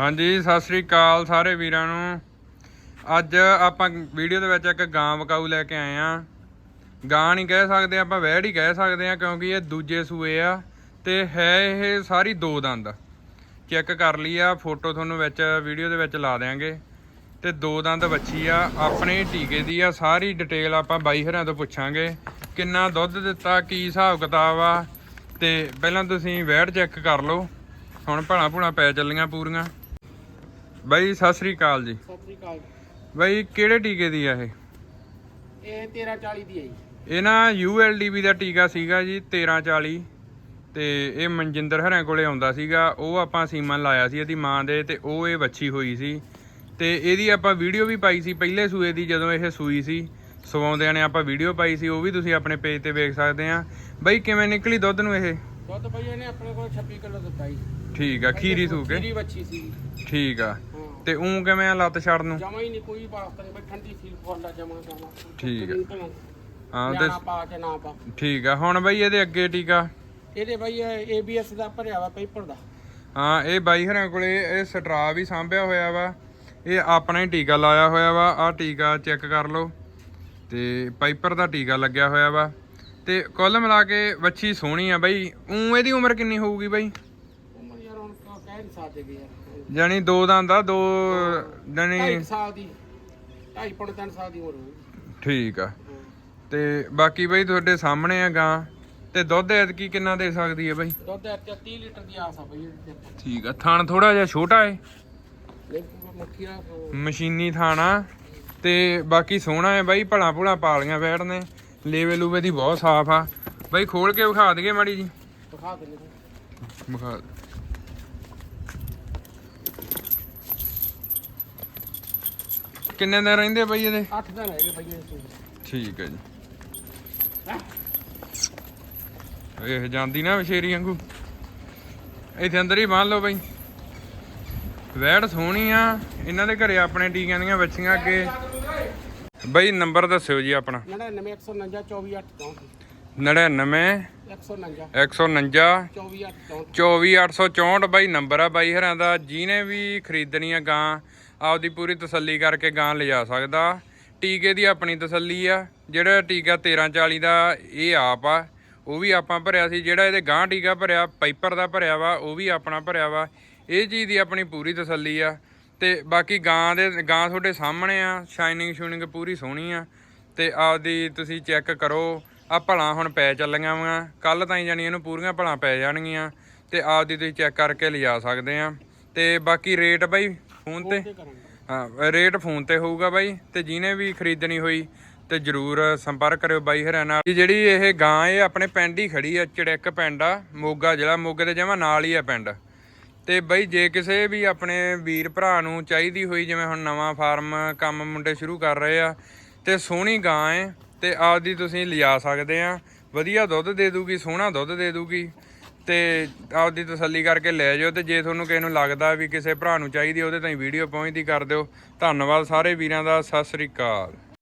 ਹਾਂਜੀ, ਸਤਿ ਸ੍ਰੀ ਅਕਾਲ ਸਾਰੇ ਵੀਰਾਂ ਨੂੰ। ਅੱਜ ਆਪਾਂ ਵੀਡੀਓ ਦੇ ਵਿੱਚ ਇੱਕ ਗਾਂ ਵਕਾਊ ਲੈ ਕੇ ਆਏ ਆ। ਗਾਂ ਨਹੀਂ ਕਹਿ ਸਕਦੇ, ਆਪਾਂ ਵਹਿੜ ਹੀ ਕਹਿ ਸਕਦੇ ਆ, ਕਿਉਂਕਿ ਇਹ ਦੂਜੇ ਸੂਏ ਆ ਤੇ ਹੈ ਇਹ ਸਾਰੀ ਦੋ ਦੰਦ। ਚੈੱਕ ਕਰ ਲਈ ਆ, ਫੋਟੋ ਤੁਹਾਨੂੰ ਵਿੱਚ, ਵੀਡੀਓ ਦੇ ਵਿੱਚ ਲਾ ਦੇਾਂਗੇ ਤੇ ਦੋ ਦੰਦ ਵੱਛੀ ਆ, ਆਪਣੇ ਟੀਕੇ ਦੀ ਆ, ਸਾਰੀ ਡਿਟੇਲ ਆਪਾਂ ਬਾਈ ਹਰਾਂ ਤੋਂ ਪੁੱਛਾਂਗੇ। ਕਿੰਨਾ ਦੁੱਧ ਦਿੱਤਾ, ਕੀ ਹਿਸਾਬ ਕਿਤਾਬ ਆ, ਤੇ ਪਹਿਲਾਂ ਤੁਸੀਂ ਵੈਟ ਚੈੱਕ ਕਰ ਲਓ। ਹੁਣ ਭਲਾ ਭੁਣਾ ਪੈ ਚੱਲੀਆਂ ਪੂਰੀਆਂ। ਬਾਈ ਸਤਿ ਸ੍ਰੀ ਅਕਾਲ ਜੀ। ਸਤਿ ਸ੍ਰੀ ਅਕਾਲ ਬਾਈ ਕਿਹੜੇ ਟੀਕੇ ਦੀ ਆ ਇਹ? ਇਹ 1340 ਦੀ ਹੈ ਜੀ। ਇਹ ਨਾ ULDB ਦਾ ਟੀਕਾ ਸੀਗਾ ਜੀ 1340 ਤੇ ਇਹ ਮਨਜਿੰਦਰ ਹਰਾਂ ਕੋਲੇ ਆਉਂਦਾ ਸੀਗਾ। ਉਹ ਆਪਾਂ ਸੀਮਨ ਲਾਇਆ ਸੀ ਇਹਦੀ ਮਾਂ ਦੇ ਤੇ ਉਹ ਇਹ ਵੱਛੀ ਹੋਈ ਸੀ। ਤੇ ਇਹਦੀ ਆਪਾਂ ਵੀਡੀਓ ਵੀ ਪਾਈ ਸੀ ਪਹਿਲੇ ਸੂਏ ਦੀ ਜਦੋਂ ਇਹ ਸੂਈ ਸੀ। ਸਵਾਉਂਦਿਆਂ ਨੇ ਆਪਾਂ ਵੀਡੀਓ ਪਾਈ ਸੀ ਉਹ ਵੀ ਤੁਸੀਂ ਆਪਣੇ ਪੇਜ ਤੇ ਵੇਖ ਸਕਦੇ ਆ। ਬਾਈ ਕਿਵੇਂ ਨਿਕਲੀ ਦੁੱਧ ਨੂੰ ਇਹ? ਦੁੱਧ ਭਾਈ ਇਹਨੇ ਆਪਣੇ ਕੋਲ 26 ਕਿਲੋ ਦਿੱਤਾ ਜੀ। ਠੀਕ ਆ ਖੀਰੀ ਸੂ ਕੇ ਖੀਰੀ ਬੱਚੀ ਸੀ ਠੀਕ ਆ। ਤੇ ਉਂ ਕਿਵੇਂ ਆ ਲੱਤ ਛੱਡ ਨੂੰ? ਜਮਾ ਹੀ ਨਹੀਂ ਕੋਈ ਬਾਤ ਨਹੀਂ ਬਈ ਠੰਡੀ ਫੀਲ ਫੋਲਦਾ ਜਮਾ ਜਮਾ। ਠੀਕ ਹੈ। ਹੈ ਤੇ ਪਾ ਕੇ ਨਾ ਪਾ। ਠੀਕ ਆ ਹੁਣ ਬਾਈ ਇਹਦੇ ਅੱਗੇ ਟੀਕਾ। ਇਹਦੇ ਭਾਈ ABS ਦਾ ਭਰਿਆ ਵਾ ਪੇਪਰ ਦਾ। ਹਾਂ ਇਹ ਬਾਈ ਹਰਾਂ ਕੋਲੇ ਇਹ ਸਟਰਾ ਵੀ ਸਾਂਭਿਆ ਹੋਇਆ ਵਾ। ਇਹ ਆਪਣਾ ਹੀ ਟੀਕਾ ਲਾਇਆ ਹੋਇਆ ਵਾ ਆਹ ਟੀਕਾ ਚੈੱਕ ਕਰ ਲਓ। ਤੇ ਪਾਈਪਰ ਦਾ ਟੀਕਾ ਲੱਗਿਆ ਹੋਇਆ ਵਾ। ਤੇ ਕੁੱਲ ਮਿਲਾ ਕੇ ਵੱਛੀ ਸੋਹਣੀ ਆ ਬਾਈ। ਉਂ ਇਹਦੀ ਉਮਰ ਕਿੰਨੀ ਹੋਊਗੀ ਬਾਈ? ਯਾਰ ਜਾਨੀ ਦੋ ਦੰਦ ਦੋ ਜਾਨੀ 2.5 ਸਾਲ ਦੀ 2.5 ਪੌਣੇ ਤਿੰਨ ਸਾਲ ਦੀ ਉਮਰ ਹੋਊਗੀ। ਠੀਕ ਆ। ਤੇ ਬਾਕੀ ਬਾਈ ਤੁਹਾਡੇ ਸਾਹਮਣੇ ਆ ਗਾਂ ਤੇ ਦੁੱਧ ਐਤਕੀ ਕਿੰਨਾ ਦੇ ਸਕਦੀ ਹੈ ਬਾਈ? ਦੁੱਧ 'ਚ 30 ਲੀਟਰ ਦੀ ਆਸ ਆ ਇਹਦੇ ਤੇ। ਠੀਕ ਆ ਥਣ ਥੋੜਾ ਜਿਹਾ ਛੋਟਾ ਏ। ਨਹੀਂ ਪੂਰਾ ਮੱਖੀ ਆ ਮਸ਼ੀਨੀ ਥਾਣਾ ਤੇ ਬਾਕੀ ਸੋਹਣਾ ਹੈ ਬਾਈ ਭਲਾ ਭੁਲਾ ਪਾਲੀਆਂ ਬੈਠ ਨੇ। ਲੇਵੇ ਲੂਵੇ ਦੀ ਬਹੁਤ ਸਾਫ਼ ਆ। ਬਾਈ ਖੋਲ ਕੇ ਵਿਖਾ ਦਈਏ ਮਾੜੀ ਜੀ। ਦਿਖਾ ਦਿੰਦੇ ਵਿਖਾ ਕਿੰਨੇ ਦਿਨ ਰਹਿੰਦੇ ਬਾਈ ਇਹਦੇ? 8 ਦਿਨ ਹੈਗੇ ਭਾਈ ਇਹ ਸੂਈ ਠੀਕ ਹੈ ਜੀ। ਇਹ ਜਾਂਦੀ ਨਾ ਵਿਸ਼ੇਰੀ ਵਾਂਗੂ। ਇੱਥੇ ਅੰਦਰ ਹੀ ਬੰਨ ਲਓ ਬਾਈ। ਵੈੜ ਸੋਹਣੀ ਆ। ਇਹਨਾਂ ਦੇ ਘਰੇ ਆਪਣੇ ਟੀਕਿਆਂ ਦੀਆਂ ਬੱਚੀਆਂ ਅੱਗੇ। ਬਾਈ ਨੰਬਰ ਦੱਸਿਓ ਜੀ ਆਪਣਾ। 99 149 24 8 99 149 149 24 8 24864 ਬਾਈ ਨੰਬਰ ਆ ਬਾਈ ਹਰਾਂ ਦਾ। ਜਿਹਨੇ ਵੀ ਖਰੀਦਣੀ ਆ ਗਾਂ ਆਪਦੀ ਪੂਰੀ ਤਸੱਲੀ ਕਰਕੇ ਗਾਂ ਲਿਜਾ ਸਕਦਾ। ਟੀਕੇ ਦੀ ਆਪਣੀ ਤਸੱਲੀ ਆ। ਜਿਹੜਾ ਟੀਕਾ 1340 ਦਾ ਇਹ ਆਪ ਆ। ਉਹ ਵੀ ਆਪਾਂ ਭਰਿਆ ਸੀ। ਜਿਹੜਾ ਇਹਦੇ ਗਾਂ ਟੀਕਾ ਭਰਿਆ ਪਾਈਪਰ ਦਾ ਭਰਿਆ ਵਾ, ਉਹ ਵੀ ਆਪਣਾ ਭਰਿਆ ਵਾ। ਇਹ ਚੀਜ਼ ਦੀ ਆਪਣੀ ਪੂਰੀ ਤਸੱਲੀ ਆ। ਤੇ ਬਾਕੀ ਗਾਂ ਦੇ, ਗਾਂ ਤੁਹਾਡੇ ਸਾਹਮਣੇ ਆ। ਸ਼ਾਈਨਿੰਗ ਸ਼ੂਨਿੰਗ ਪੂਰੀ ਸੋਹਣੀ ਆ। ਤੇ ਆਪਦੀ ਤੁਸੀਂ ਚੈੱਕ ਕਰੋ। ਆ ਭਲਾ ਹੁਣ ਪੈ ਚੱਲੀਆਂ ਵਾ। ਕੱਲ ਤਾਈਂ ਜਾਣੀ ਇਹਨੂੰ ਪੂਰੀਆਂ ਭਲਾ ਪੈ ਜਾਣਗੀਆਂ। ਤੇ ਆਪਦੀ ਤੁਸੀਂ ਚੈੱਕ ਕਰਕੇ ਲਿਜਾ ਸਕਦੇ ਆ। ਤੇ ਬਾਕੀ ਰੇਟ ਬਾਈ ਫੋਨ ਤੇ? ਹਾਂ ਰੇਟ ਫੋਨ ਤੇ ਹੋਊਗਾ ਬਾਈ ਤੇ ਜਿਹਨੇ ਵੀ ਖਰੀਦਣੀ ਹੋਈ ਤੇ ਜਰੂਰ ਸੰਪਰਕ ਕਰਿਓ ਬਾਈ ਹਰਿਆਣਾ ਜਿਹੜੀ ਇਹ ਗਾਂ ਇਹ ਆਪਣੇ ਪਿੰਡ ਹੀ ਖੜੀ ਆ ਚੜਿੱਕ ਪਿੰਡ ਆ ਮੋਗਾ ਜ਼ਿਲ੍ਹਾ ਮੋਗੇ ਦੇ ਜਮਾ ਨਾਲ ਹੀ ਆ ਪਿੰਡ। ਤੇ ਬਈ ਜੇ ਕਿਸੇ ਵੀ ਆਪਣੇ ਵੀਰ ਭਰਾ ਨੂੰ ਚਾਹੀਦੀ ਹੋਈ ਜਿਵੇਂ ਹੁਣ ਨਵਾਂ ਫਾਰਮ ਕੰਮ ਮੁੰਡੇ ਸ਼ੁਰੂ ਕਰ ਰਹੇ ਆ ਤੇ ਸੋਹਣੀ ਗਾਂ ਏ ਤੇ ਆਪਦੀ ਤੁਸੀਂ ਲਿਜਾ ਸਕਦੇ ਆ। ਵਧੀਆ ਦੁੱਧ ਦੇ ਦੂਗੀ ਸੋਹਣਾ ਦੁੱਧ ਦੇ ਦੂਗੀ। ਤੇ ਆਪਦੀ ਤਸੱਲੀ ਕਰਕੇ ਲੈ ਜਾਓ ਤੇ ਜੇ ਤੁਹਾਨੂੰ ਕਿਸੇ ਨੂੰ ਲੱਗਦਾ ਵੀ ਕਿਸੇ ਭਰਾ ਨੂੰ ਚਾਹੀਦੀ ਉਹਦੇ ਤਾਈਂ ਵੀਡੀਓ ਪਹੁੰਚਦੀ, ਕਰ ਦਿਓ। ਧੰਨਵਾਦ ਸਾਰੇ ਵੀਰਾਂ ਦਾ, ਸਤਿ ਸ੍ਰੀ ਅਕਾਲ।